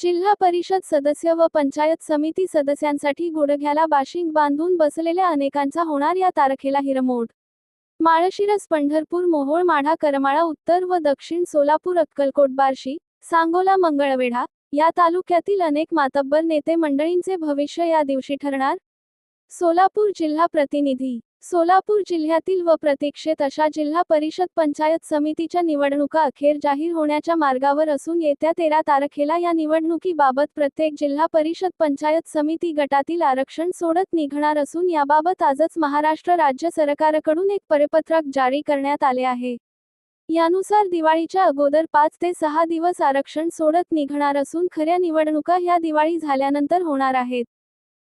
जिल्हा परिषद सदस्य व पंचायत समिती सदस्यांसाठी गुडघ्याला बाशिंग बांधून बसलेल्या अनेकांचा होणार या तारखेला हिरमोड. माळशिरस पंढरपूर मोहोळ माढा करमाळा उत्तर व दक्षिण सोलापूर अक्कलकोट बार्शी सांगोला मंगळवेढा या तालुक्यातील अनेक मातब्बर नेते मंडळींचे भविष्य या दिवशी ठरणार? सोलापूर जिल्हा प्रतिनिधी सोलापूर जिल्ह्यातील व प्रतीक्षेत अशा जिल्हा परिषद पंचायत समितीच्या निवडणुका अखेर जाहीर होण्याच्या मार्गावर असून येत्या तेरा तारखेला या निवडणुकीबाबत प्रत्येक जिल्हा परिषद पंचायत समिती गटातील आरक्षण सोडत निघणार असून याबाबत आजच महाराष्ट्र राज्य सरकारकडून एक परिपत्रक जारी करण्यात आले आहे. यानुसार दिवाळीच्या अगोदर पाच ते सहा दिवस आरक्षण सोडत निघणार असून खऱ्या निवडणुका ह्या दिवाळी झाल्यानंतर होणार आहेत.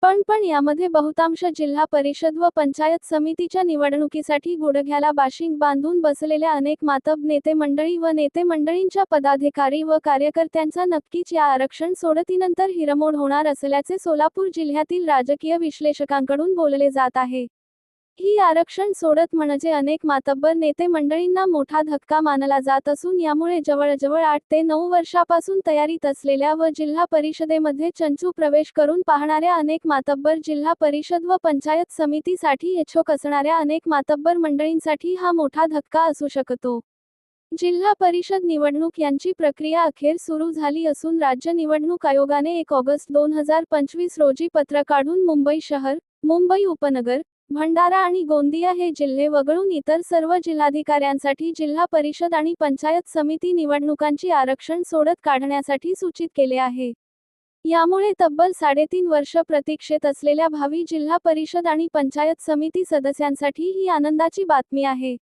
पण पण यामध्ये बहुतांश जिल्हा परिषद व पंचायत समितीच्या निवडणुकीसाठी गुडघ्याला बाशिंग बांधून बसलेल्या अनेक मातब नेते मंडळी व नेते मंडळींच्या पदाधिकारी व कार्यकर्त्यांचा नक्कीच या आरक्षण सोडतीनंतर हिरमोड होणार असल्याचे सोलापूर जिल्ह्यातील राजकीय विश्लेषकांकडून बोलले जात आहे. ही आरक्षण सोडत म्हणजे अनेक मातब्बर नेते मंडळींना मोठा धक्का मानला जात असून यामुळे जवळजवळ आठ ते नऊ वर्षापासून तयारीत असलेल्या व जिल्हा परिषदेमध्ये चंचू प्रवेश करून पाहणाऱ्या अनेक मातब्बर जिल्हा परिषद व पंचायत समितीसाठी इच्छुक असणाऱ्या अनेक मातब्बर मंडळींसाठी हा मोठा धक्का असू शकतो. जिल्हा परिषद निवडणूक यांची प्रक्रिया अखेर सुरू झाली असून राज्य निवडणूक आयोगाने एक ऑगस्ट दोन हजार पंचवीस रोजी पत्र काढून मुंबई शहर मुंबई उपनगर भंडारा आणि गोंदिया हे जिल्हे वगळून इतर सर्व जिल्हाधिकाऱ्यांसाठी जिल्हा परिषद आणि पंचायत समिती निवडणुकांची आरक्षण सोडत काढण्यासाठी सूचित केले आहे. यामुळे तब्बल साडेतीन वर्ष प्रतीक्षेत असलेल्या भावी जिल्हा परिषद आणि पंचायत समिती सदस्यांसाठी ही आनंदाची बातमी आहे.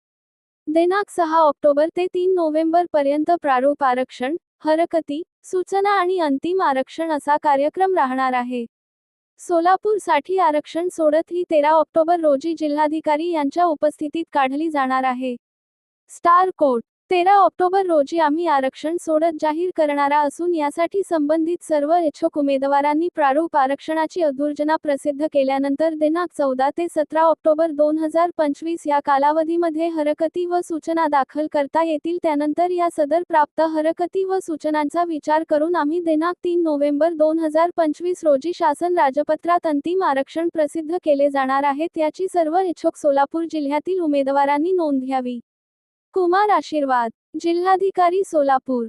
दिनांक सहा ऑक्टोबर ते तीन नोव्हेंबर पर्यंत प्रारूप आरक्षण हरकती सूचना आणि अंतिम आरक्षण असा कार्यक्रम राहणार आहे. सोलापूरसाठी आरक्षण सोडत ही तेरा ऑक्टोबर रोजी जिल्हाधिकारी यांच्या उपस्थितीत काढली जाणार आहे. स्टार कोर्ट तेरा ऑक्टोबर रोजी आम्ही आरक्षण सोडत जाहीर करणारा असून यासाठी संबंधित सर्व इच्छुक उमेदवारांनी प्रारूप आरक्षणाची अधूर्जना प्रसिद्ध केल्यानंतर दिनांक चौदा ते सतरा ऑक्टोबर दोन हजार पंचवीस या कालावधीमध्ये हरकती व सूचना दाखल करता येतील. त्यानंतर या सदर प्राप्त हरकती व सूचनांचा विचार करून आम्ही दिनांक तीन नोव्हेंबर दोन हजार पंचवीस रोजी शासन राजपत्रात अंतिम आरक्षण प्रसिद्ध केले जाणार आहे. त्याची सर्व इच्छुक सोलापूर जिल्ह्यातील उमेदवारांनी नोंद घ्यावी. कुमार आशीर्वाद जिल्हाधिकारी सोलापूर.